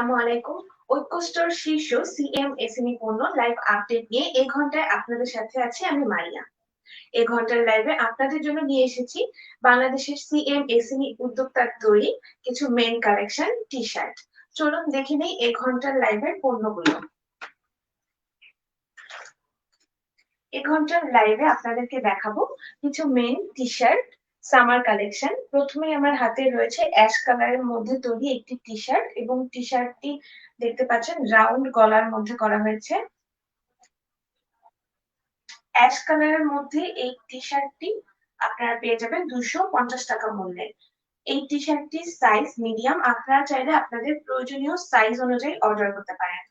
আসসালামু আলাইকুম। ঐক্য স্টোর শীর্ষ সিএম এসএমই পণ্য লাইভ আপডেট নিয়ে এই ঘন্টায় আপনাদের সাথে আছি আমি মারিয়া। এই ঘণ্টার লাইভে আপনাদের জন্য নিয়ে এসেছি বাংলাদেশের সিএম এসএমই উদ্যোক্তার তৈরি কিছু মেন কালেকশন টি শার্ট চলুন দেখে নেই এই ঘণ্টার লাইভের পণ্যগুলো। এই ঘণ্টার লাইভে আপনাদেরকে দেখাবো কিছু men T shirt summer collection প্রথমে আমার হাতে রয়েছে অ্যাশ কালারের মধ্যে তৈরি একটি টি শার্ট এবং টি শার্টটি দেখতে পাচ্ছেন রাউন্ড গলার মধ্যে করা হয়েছে। অ্যাশ কালারের মধ্যে এই টি শার্টটি আপনারা পেয়ে যাবেন দুশো পঞ্চাশ টাকা মূল্যে। এই টি শার্টটির সাইজ মিডিয়াম আপনারা চাইলে আপনাদের প্রয়োজনীয় সাইজ অনুযায়ী অর্ডার করতে পারেন।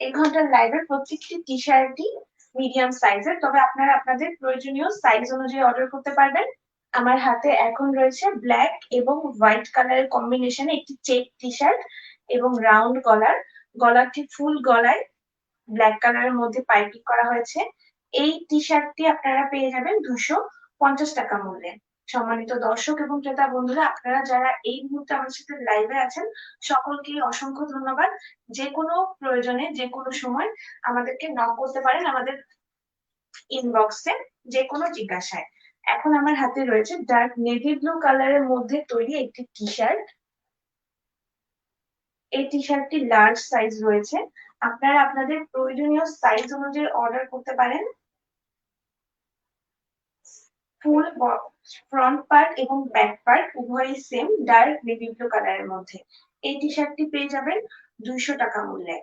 এই ঘণ্টার লাইভের প্রত্যেকটি টি শার্টই মিডিয়াম সাইজের তবে আপনারা আপনাদের প্রয়োজনীয় সাইজ অনুযায়ী অর্ডার করতে পারবেন। আমার হাতে এখন রয়েছে ব্ল্যাক এবং হোয়াইট কালারের কম্বিনেশনে একটি চেক টি শার্ট এবং রাউন্ড গলার গলাটি ফুল গলায় ব্ল্যাক কালারের মধ্যে পাইপিং করা হয়েছে। এই টি শার্টটি আপনারা পেয়ে যাবেন দুশো পঞ্চাশ টাকা মূল্যে। সম্মানিত দর্শক এবং ক্রেতা বন্ধুরা, আপনারা যারা এই মুহূর্তে আমাদের সাথে লাইভে আছেন, সকলকে অসংখ্য ধন্যবাদ। যে কোনো প্রয়োজনে, যে কোনো সময় আমাদেরকে নক করতে পারেন আমাদের ইনবক্সে যে কোনো জিজ্ঞাসায়। এখন আমার হাতে রয়েছে ডার্ক নেভি ব্লু কালারের মধ্যে তৈরি একটি টি শার্ট এই টি শার্টটি লার্জ সাইজ রয়েছে। আপনারা আপনাদের প্রয়োজনীয় সাইজ অনুযায়ী অর্ডার করতে পারেন। ফুল ফ্রন্ট পার্ট এবং ব্যাক পার্ট উভয়ই সেম ডার্ক নেভি ব্লু কালারের মধ্যে। এই টি শার্টটি পেয়ে যাবেন দুইশো টাকা মূল্যে।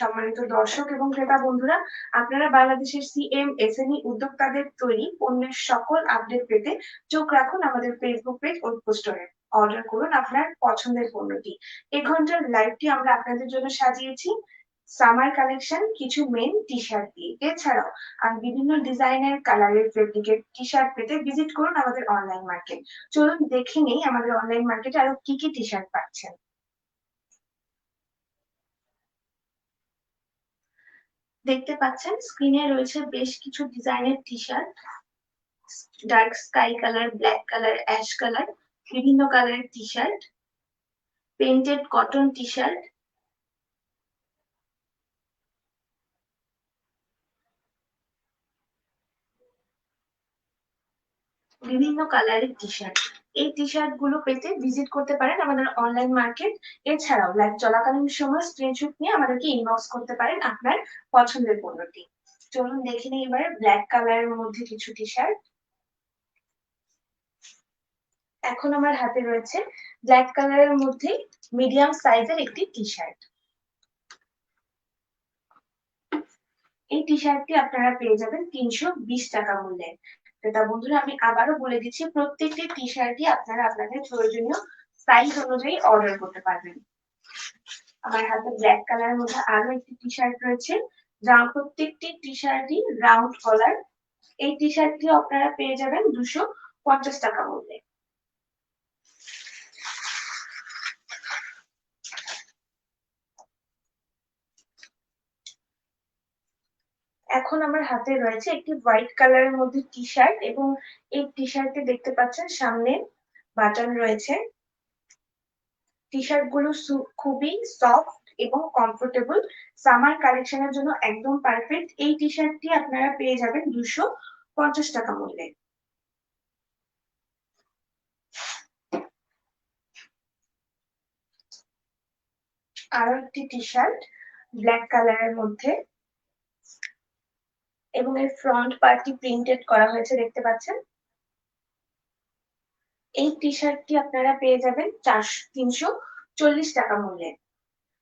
সম্মানিত দর্শক এবং ক্রেতা বন্ধুরা, আপনারা বাংলাদেশের সিএম এসএমই উদ্যোক্তাদের তৈরি পণ্যের সকল আপডেট পেতে চোখ রাখুন আমাদের ফেসবুক পেজ ঐক্য স্টোরে অর্ডার করুন আপনার পছন্দের পণ্যটি। এ ঘণ্টার লাইভটি আমরা আপনাদের জন্য সাজিয়েছি। সামার কালেকশন কিছু মেন টি শার্ট দিয়ে। এছাড়াও আর বিভিন্ন ডিজাইনের কালারের রেপ্লিকেট টি শার্ট পেতে ভিজিট করুন আমাদের অনলাইন মার্কেট চলুন দেখে নেই আমাদের অনলাইন মার্কেটে আরও কি কি টি শার্ট পাচ্ছেন। দেখতে পাচ্ছেন স্ক্রিনে রয়েছে বেশ কিছু ডিজাইনের T shirt dark sky colour black colour ash colour বিভিন্ন কালারের T shirt painted cotton T shirt বিভিন্ন কালারের টি শার্ট এই টি শার্টগুলো পেতে ভিজিট করতে পারেন আমাদের অনলাইন মার্কেট এছাড়াও লাইভ চলাকালীন সময় স্ক্রিনশট নিয়ে আমাদেরকে ইনবক্স করতে পারেন আপনার পছন্দের পণ্যটি। চলুন দেখে নিই এবারে ব্ল্যাক কালারের মধ্যে কিছু টি শার্ট এখন আমার হাতে রয়েছে ব্ল্যাক কালারের মধ্যে মিডিয়াম সাইজের একটি টি শার্ট এই টি শার্টটি আপনারা পেয়ে যাবেন তিনশো বিশ টাকা মূল্যে। ক্রেতা বন্ধুরা, আমি আবারও বলে দিচ্ছি, প্রত্যেকটি টি শার্টই আপনারা আপনাদের প্রয়োজনীয় সাইজ অনুযায়ী অর্ডার করতে পারবেন। আমার হাতে ব্ল্যাক কালারের মধ্যে আরও একটি টি শার্ট রয়েছে, যা প্রত্যেকটি টি শার্টই রাউন্ড কলার এই টি শার্টটি আপনারা পেয়ে যাবেন দুশো পঞ্চাশ টাকা মূল্যে। এখন আমার হাতে রয়েছে একটি হোয়াইট কালারের মধ্যে টি শার্ট এবং এই টি শার্টটি দেখতে পাচ্ছেন সামনে বাটন রয়েছে। টি শার্টগুলো খুবই সফট এবং কমফোর্টেবল সামার কালেকশনের জন্য একদম পারফেক্ট এই টি শার্টটি আপনারা পেয়ে যাবেন দুশো পঞ্চাশ টাকা মূল্যে। আরও একটি টি শার্ট ব্ল্যাক কালারের মধ্যে। এবং এর ফ্রন্ট পার্টটি প্রিন্টেড করা হয়েছে, দেখতে পাচ্ছেন? এই টি শার্টটি আপনারা পেয়ে যাবেন চারশো তিনশো চল্লিশ টাকা মূল্যে।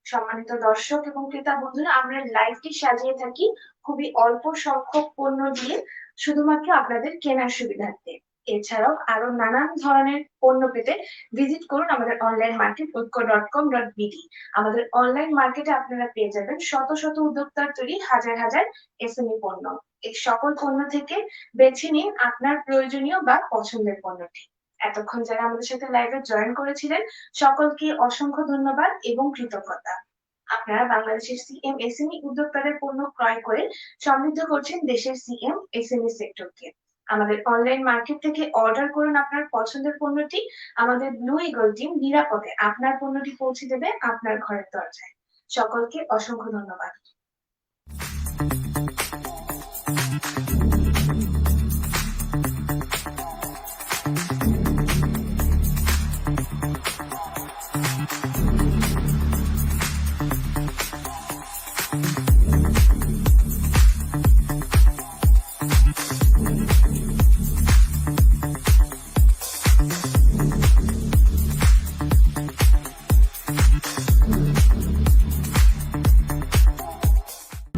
সম্মানিত দর্শক এবং ক্রেতা বন্ধুরা, আমরা লাইভটি সাজিয়ে থাকি খুবই অল্প সংখ্যক পণ্য দিয়ে, শুধুমাত্র আপনাদের কেনার সুবিধার্থে। এছাড়াও আরও নানান ধরনের পণ্য পেতে ভিজিট করুন আমাদের online market Oikko dot com dot BD আমাদের অনলাইন মার্কেটে আপনারা পেয়ে যাবেন শত শত উদ্যোক্তার তৈরি হাজার হাজার এসএমই পণ্য। এই সকল পণ্য থেকে বেছে নিন আপনার প্রয়োজনীয় বা পছন্দের পণ্যটি। এতক্ষণ যারা আমাদের সাথে লাইভে জয়েন করেছিলেন, সকলকে অসংখ্য ধন্যবাদ এবং কৃতজ্ঞতা। আপনারা বাংলাদেশের সিএম এসএমই উদ্যোক্তাদের পণ্য ক্রয় করে সমৃদ্ধ করছেন দেশের সিএম এসএমই সেক্টরকে আমাদের অনলাইন মার্কেট থেকে অর্ডার করুন আপনার পছন্দের পণ্যটি। আমাদের ব্লু ইগল টিম নিরাপদে আপনার পণ্যটি পৌঁছে দেবে আপনার ঘরের দরজায়। সকলকে অসংখ্য ধন্যবাদ।